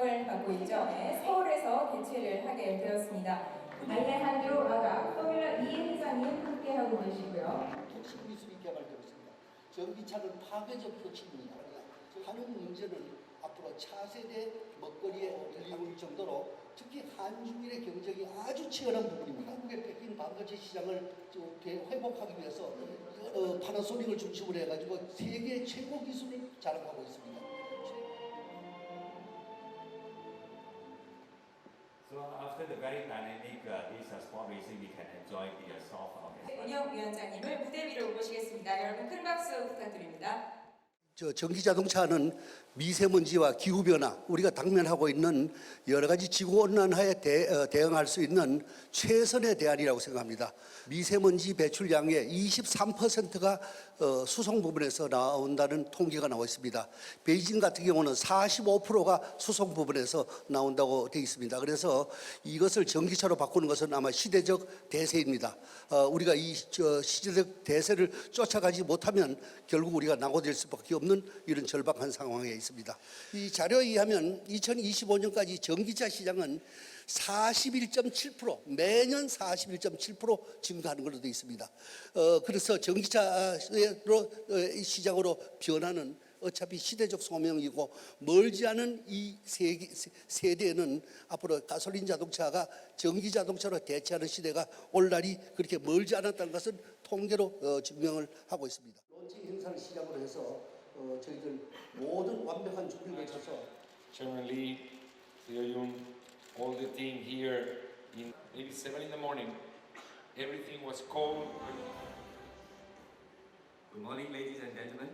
맡고 있죠. 네, 서울에서 개최를 하게 되었습니다. 알레한드로 아가 포뮬러 2 회장님 함께하고 계시고요. 혁신 기술이 개발되고 있습니다. 전기차는 파괴적 혁신입니다. 하는 문제는 앞으로 차세대 먹거리에 들리는 정도로 특히 한중일의 경쟁이 아주 치열한 부분입니다. 한국의北京반도체 시장을 좀 대- 회복하기 위해서 어, 파나소닉을 중심으로 해가지고 세계 최고 기술을 자랑하고 있습니다. After the very dynamic uh, this uh, sport racing, we can enjoy the uh, soft orchestra. 운영 위원장님을 무대 위로 모시겠습니다. 여러분 큰 박수 부탁드립니다. 저 전기 자동차는 미세먼지와 기후 변화 우리가 당면하고 있는 여러 가지 지구 온난화에 대, 어, 대응할 수 있는 최선의 대안이라고 생각합니다. 미세먼지 배출량의 23%가 어, 수송 부분에서 나온다는 통계가 나와 있습니다. 베이징 같은 경우는 45%가 수송 부분에서 나온다고 되어 있습니다. 그래서 이것을 전기차로 바꾸는 것은 아마 시대적 대세입니다. 어, 우리가 이 저, 시대적 대세를 쫓아가지 못하면 결국 우리가 낙오될 수밖에 없는 이런 절박한 상황에 있습니다. 이 자료에 의하면 2025년까지 전기차 시장은 41.7% 매년 41.7% 증가하는 걸로 되어 있습니다. 어, 그래서 전기차로 어, 이 시장으로 변하는 어차피 시대적 소명이고 멀지 않은 이 세기, 세- 세대에는 앞으로 가솔린 자동차가 전기 자동차로 대체하는 시대가 올 날이 그렇게 멀지 않았다는 것은 통계로 어, 증명을 하고 있습니다. 론칭 행사를 시작으로 해서 어, 저희들 모든 완벽한 준비를 거쳐서 Chairman Lee, Theo Yun, all the team here in maybe 7 in the morning. Everything was cold. Good morning, ladies and gentlemen.